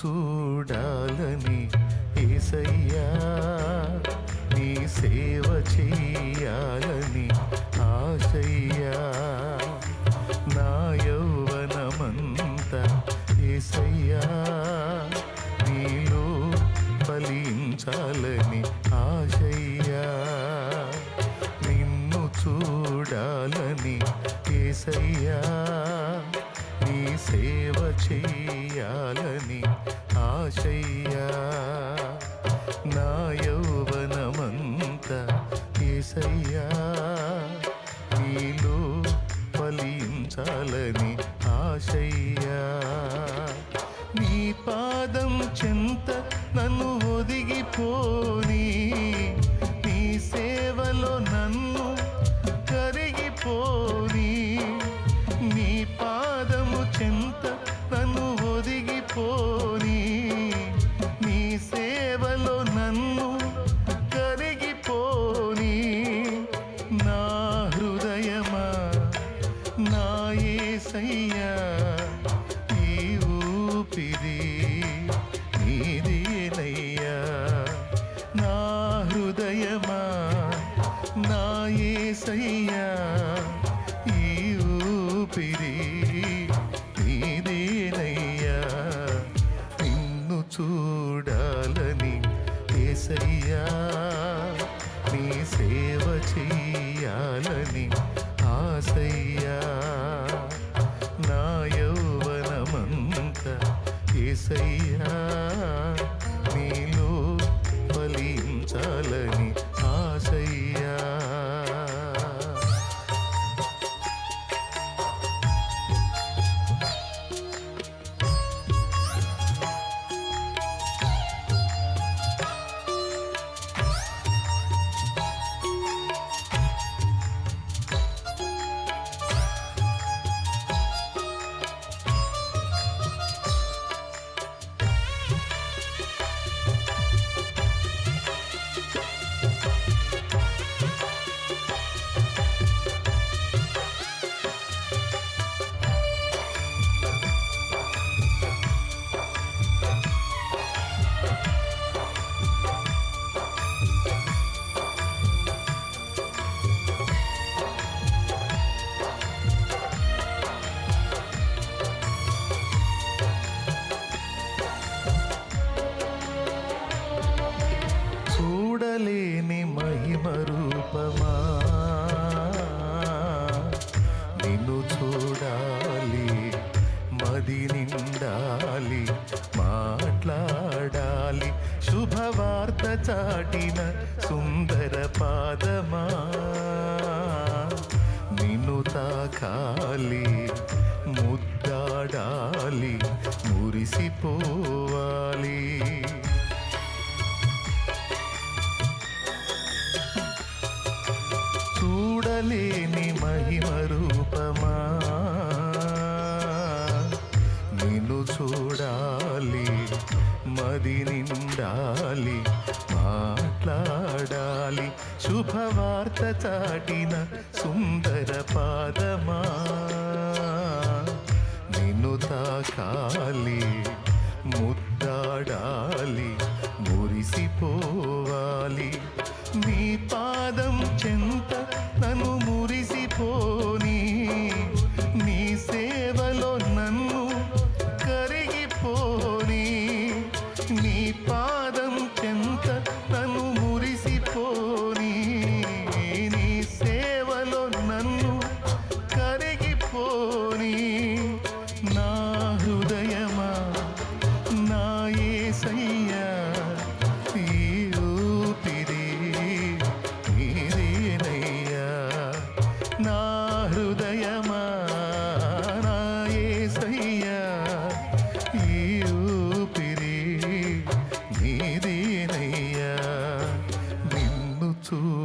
చూడాలని ఏసయ్యా నీ సేవ చెయ్యాలని ఆశయ్యా. పాదం చెంత నన్ను ఒదిగిపో లేని మహిమ రూపమా? నిన్ను చూడాలి మది నిండాలి మాట్లాడాలి శుభవార్త చాటిన సుందర పాదమా? నిన్ను తాకాలి ముద్దాడాలి మురిసిపోవాలి. ఉండాలి మాట్లాడాలి. శుభవార్త చాటిన సుందర పాదమా? నిన్ను తాకాలి ముద్దాడాలి మురిసిపోవాలి. నీ పాదం చెంత నన్ను మురిసిపో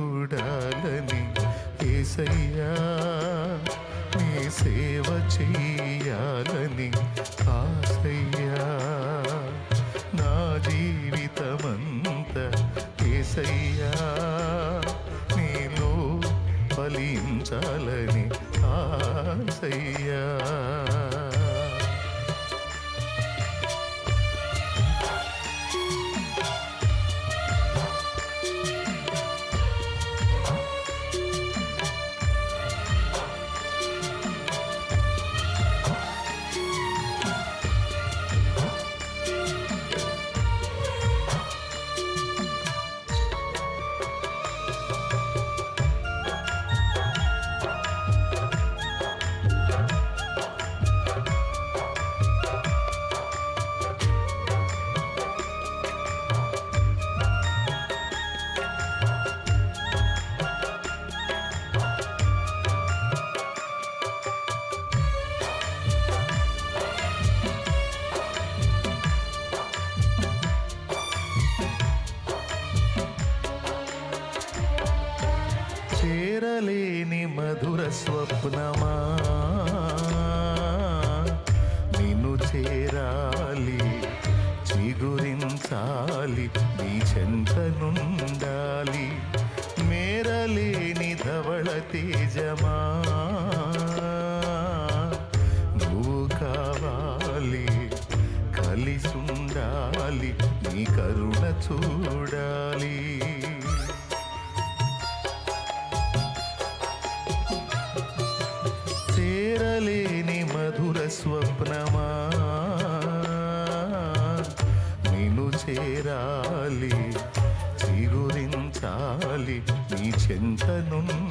చూడాలని ఏసయ్యా నీ సేవ చెయ్యాలని ఆసయ్యా నా జీవితమంత ఏసయ్యా నీలో ఫలించాలని ఆసయ్యా చిగురించాలి నీ చెంతనుండాలి మేరలేని ధవళ తేజమా. నువ్వు కావాలి కలిసుండాలి నీ కరుణ చూడాలి. చేరలేని మధుర స్వప్నమా. చేరాలి చిగురించాలి నీ చెంతనున్న